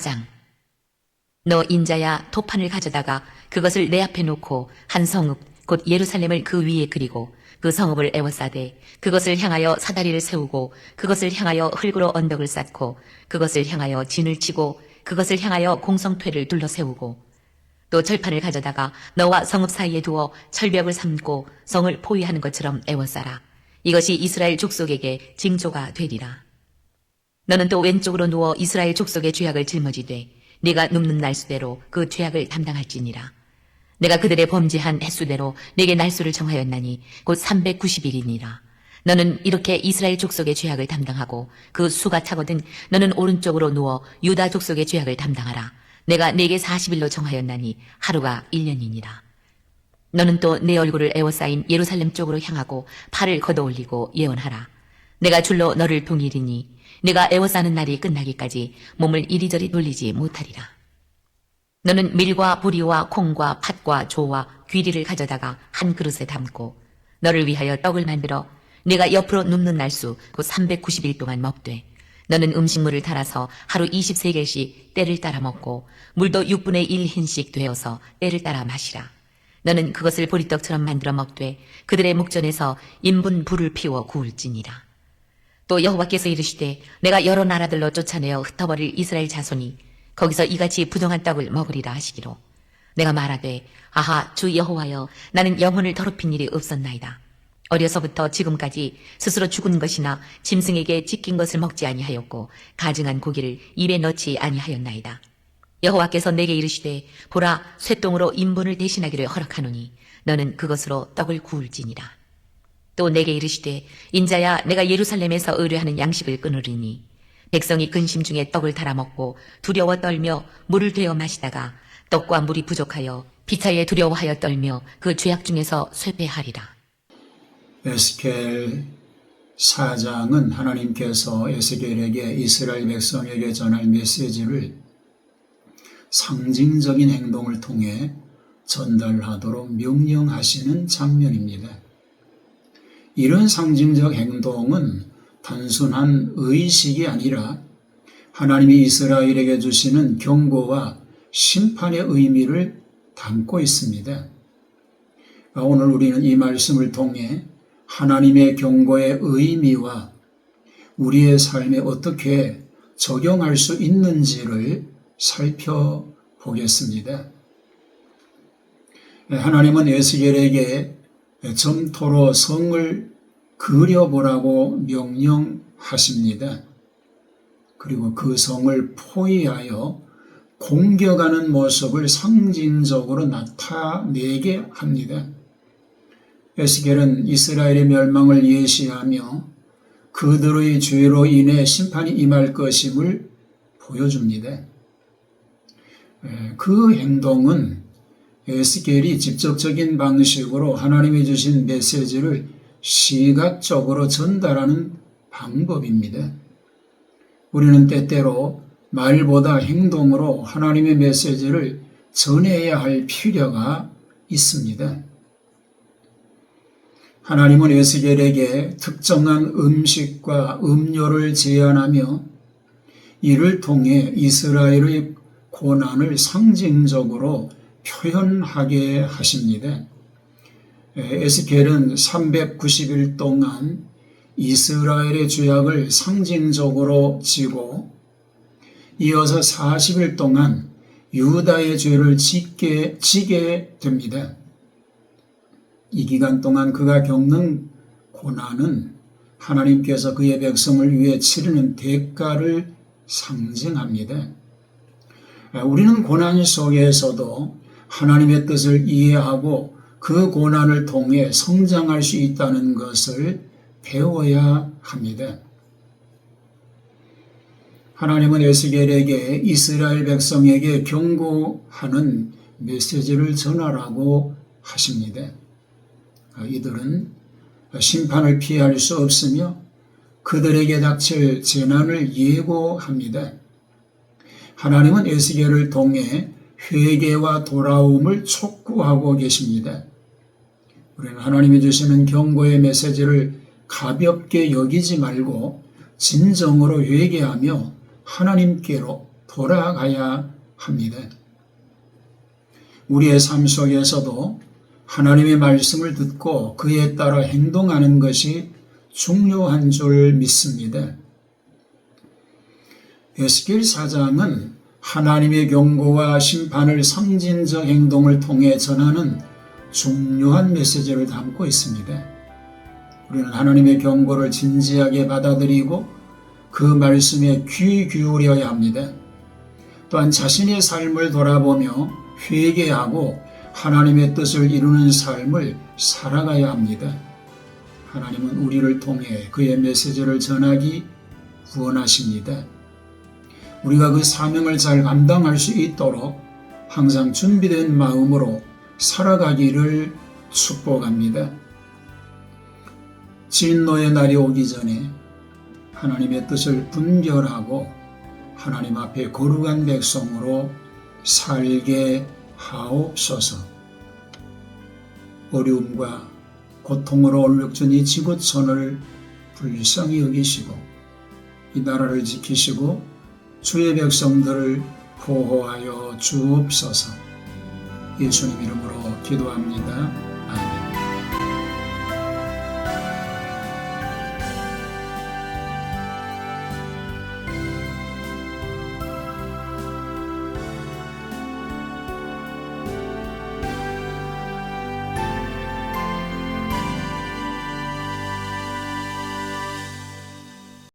4장. 너 인자야 토판을 가져다가 그것을 내 앞에 놓고 한 성읍 곧 예루살렘을 그 위에 그리고 그 성읍을 에워싸되 그것을 향하여 사다리를 세우고 그것을 향하여 흙으로 언덕을 쌓고 그것을 향하여 진을 치고 그것을 향하여 공성퇴를 둘러 세우고 또 철판을 가져다가 너와 성읍 사이에 두어 철벽을 삼고 성을 포위하는 것처럼 에워싸라. 이것이 이스라엘 족속에게 징조가 되리라 너는 또 왼쪽으로 누워 이스라엘 족속의 죄악을 짊어지되 네가 눕는 날수대로 그 죄악을 담당할지니라. 내가 그들의 범죄한 횟수대로 내게 날수를 정하였나니 곧 390일이니라. 너는 이렇게 이스라엘 족속의 죄악을 담당하고 그 수가 차거든 너는 오른쪽으로 누워 유다 족속의 죄악을 담당하라. 내가 네게 40일로 정하였나니 하루가 1년이니라. 너는 또 내 얼굴을 에워싸인 예루살렘 쪽으로 향하고 팔을 걷어올리고 예언하라. 내가 줄로 너를 동일이니 내가 에워싸는 날이 끝나기까지 몸을 이리저리 돌리지 못하리라. 너는 밀과 보리와 콩과 팥과 조와 귀리를 가져다가 한 그릇에 담고 너를 위하여 떡을 만들어 내가 옆으로 눕는 날수 곧 390일 동안 먹되 너는 음식물을 달아서 하루 23개씩 때를 따라 먹고 물도 6분의 1흰씩 되어서 때를 따라 마시라. 너는 그것을 보리떡처럼 만들어 먹되 그들의 목전에서 인분 불을 피워 구울지니라. 또 여호와께서 이르시되 내가 여러 나라들로 쫓아내어 흩어버릴 이스라엘 자손이 거기서 이같이 부정한 떡을 먹으리라 하시기로. 내가 말하되 아하 주 여호와여 나는 영혼을 더럽힌 일이 없었나이다. 어려서부터 지금까지 스스로 죽은 것이나 짐승에게 찢긴 것을 먹지 아니하였고 가증한 고기를 입에 넣지 아니하였나이다. 여호와께서 내게 이르시되 보라 쇠똥으로 인분을 대신하기를 허락하노니 너는 그것으로 떡을 구울지니라 또 내게 이르시되 인자야 내가 예루살렘에서 의뢰하는 양식을 끊으리니 백성이 근심 중에 떡을 달아 먹고 두려워 떨며 물을 되어 마시다가 떡과 물이 부족하여 피차에 두려워하여 떨며 그 죄악 중에서 쇠배하리라. 에스겔 4장은 하나님께서 에스겔에게 이스라엘 백성에게 전할 메시지를 상징적인 행동을 통해 전달하도록 명령하시는 장면입니다. 이런 상징적 행동은 단순한 의식이 아니라 하나님이 이스라엘에게 주시는 경고와 심판의 의미를 담고 있습니다. 오늘 우리는 이 말씀을 통해 하나님의 경고의 의미와 우리의 삶에 어떻게 적용할 수 있는지를 살펴보겠습니다. 하나님은 에스겔에게 점토로 성을 그려보라고 명령하십니다. 그리고 그 성을 포위하여 공격하는 모습을 상징적으로 나타내게 합니다. 에스겔은 이스라엘의 멸망을 예시하며 그들의 죄로 인해 심판이 임할 것임을 보여줍니다. 그 행동은 에스겔이 직접적인 방식으로 하나님이 주신 메시지를 시각적으로 전달하는 방법입니다. 우리는 때때로 말보다 행동으로 하나님의 메시지를 전해야 할 필요가 있습니다. 하나님은 에스겔에게 특정한 음식과 음료를 제안하며 이를 통해 이스라엘의 고난을 상징적으로 표현하게 하십니다. 에스겔은 390일 동안 이스라엘의 죄악을 상징적으로 지고 이어서 40일 동안 유다의 죄를 짓게, 지게 됩니다. 이 기간 동안 그가 겪는 고난은 하나님께서 그의 백성을 위해 치르는 대가를 상징합니다. 우리는 고난 속에서도 하나님의 뜻을 이해하고 그 고난을 통해 성장할 수 있다는 것을 배워야 합니다. 하나님은 에스겔에게 이스라엘 백성에게 경고하는 메시지를 전하라고 하십니다. 이들은 심판을 피할 수 없으며 그들에게 닥칠 재난을 예고합니다. 하나님은 에스겔을 통해 회개와 돌아옴을 촉구하고 계십니다. 우리는 하나님이 주시는 경고의 메시지를 가볍게 여기지 말고 진정으로 회개하며 하나님께로 돌아가야 합니다. 우리의 삶 속에서도 하나님의 말씀을 듣고 그에 따라 행동하는 것이 중요한 줄 믿습니다. 에스겔 사장은 하나님의 경고와 심판을 상징적 행동을 통해 전하는 중요한 메시지를 담고 있습니다. 우리는 하나님의 경고를 진지하게 받아들이고 그 말씀에 귀 기울여야 합니다. 또한 자신의 삶을 돌아보며 회개하고 하나님의 뜻을 이루는 삶을 살아가야 합니다. 하나님은 우리를 통해 그의 메시지를 전하기 구원하십니다. 우리가 그 사명을 잘 감당할 수 있도록 항상 준비된 마음으로 살아가기를 축복합니다. 진노의 날이 오기 전에 하나님의 뜻을 분별하고 하나님 앞에 거룩한 백성으로 살게 하옵소서. 어려움과 고통으로 얼룩진 이 지구촌을 불쌍히 여기시고 이 나라를 지키시고 주의 백성들을 보호하여 주옵소서. 예수님 이름으로 기도합니다.